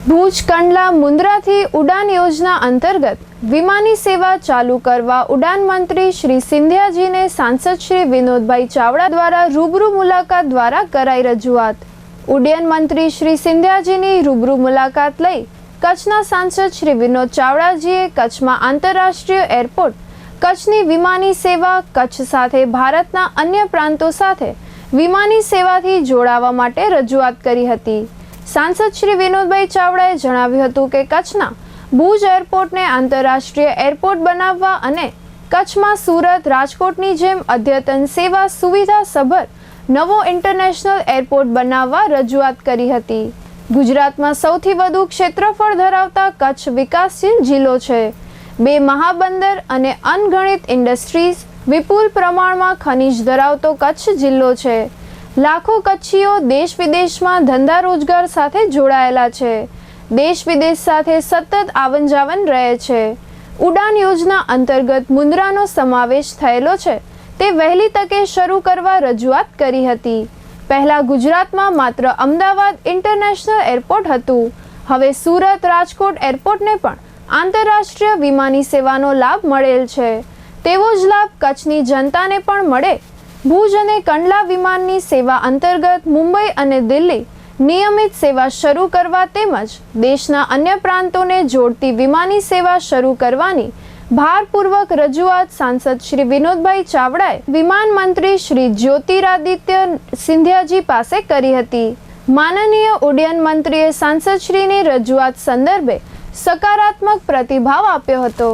ભુજ, કંડલા, મુન્દ્રાથી ઉડાન યોજના અંતર્ગત વિમાની સેવા ચાલુ કરવા ઉડાન મંત્રી શ્રી સિંધિયાજીને સાંસદ શ્રી વિનોદભાઈ ચાવડા દ્વારા રૂબરૂ મુલાકાત દ્વારા કરાઈ રજૂઆત. ઉડ્ડયન મંત્રી શ્રી સિંધિયાજીની રૂબરૂ મુલાકાત લઈ કચ્છના સાંસદ શ્રી વિનોદ ચાવડાજીએ કચ્છમાં આંતરરાષ્ટ્રીય એરપોર્ટ, કચ્છની વિમાની સેવા, કચ્છ સાથે ભારતના અન્ય પ્રાંતો સાથે વિમાની સેવાથી જોડાવા માટે રજૂઆત કરી હતી. સાંસદ શ્રી વિનોદભાઈ ચાવડાએ જણાવ્યું હતું કે કચ્છના ભુજ એરપોર્ટને આંતરરાષ્ટ્રીય એરપોર્ટ બનાવવા અને કચ્છમાં સુરત, રાજકોટની જેમ અદ્યતન સેવા સુવિધા સભર નવો ઇન્ટરનેશનલ એરપોર્ટ બનાવવા રજૂઆત કરી હતી. ગુજરાતમાં સૌથી વધુ ક્ષેત્રફળ ધરાવતા કચ્છ વિકાસશીલ જિલ્લો છે. બે મહાબંદર અને અનગણિત ઇન્ડસ્ટ્રીઝ વિપુલ પ્રમાણમાં ખનિજ ધરાવતો કચ્છ જિલ્લો છે. લાખો કચ્છીઓ દેશ વિદેશમાં ધંધા રોજગાર સાથે જોડાયેલા છે. દેશ વિદેશ સાથે સતત આવન જાવન રહે છે. ઉડાન યોજના અંતર્ગત મુન્દ્રાનો સમાવેશ થયેલો છે. તે વહેલી તકે શરૂ કરવા રજૂઆત કરી હતી. પહેલા ગુજરાતમાં માત્ર અમદાવાદ ઇન્ટરનેશનલ એરપોર્ટ હતું. હવે સુરત રાજકોટ એરપોર્ટને પણ આંતરરાષ્ટ્રીય વિમાની સેવાનો લાભ મળેલ છે. તેવો જ લાભ કચ્છની જનતાને પણ મળે ભુજ અને કંડલા વિમાનની સેવા અંતર્ગત મુંબઈ અને દિલ્હી નિયમિત સેવા શરૂ કરવા તેમજ દેશના અન્ય પ્રાંતોને જોડતી વિમાની સેવા શરૂ કરવાની ભારપૂર્વક રજૂઆત સાંસદ શ્રી વિનોદભાઈ ચાવડાએ વિમાન મંત્રી શ્રી જ્યોતિરાદિત્ય સિંધિયાજી પાસે કરી હતી. માનનીય ઉડ્ડયન મંત્રીએ સાંસદશ્રીની રજૂઆત સંદર્ભે સકારાત્મક પ્રતિભાવ આપ્યો હતો.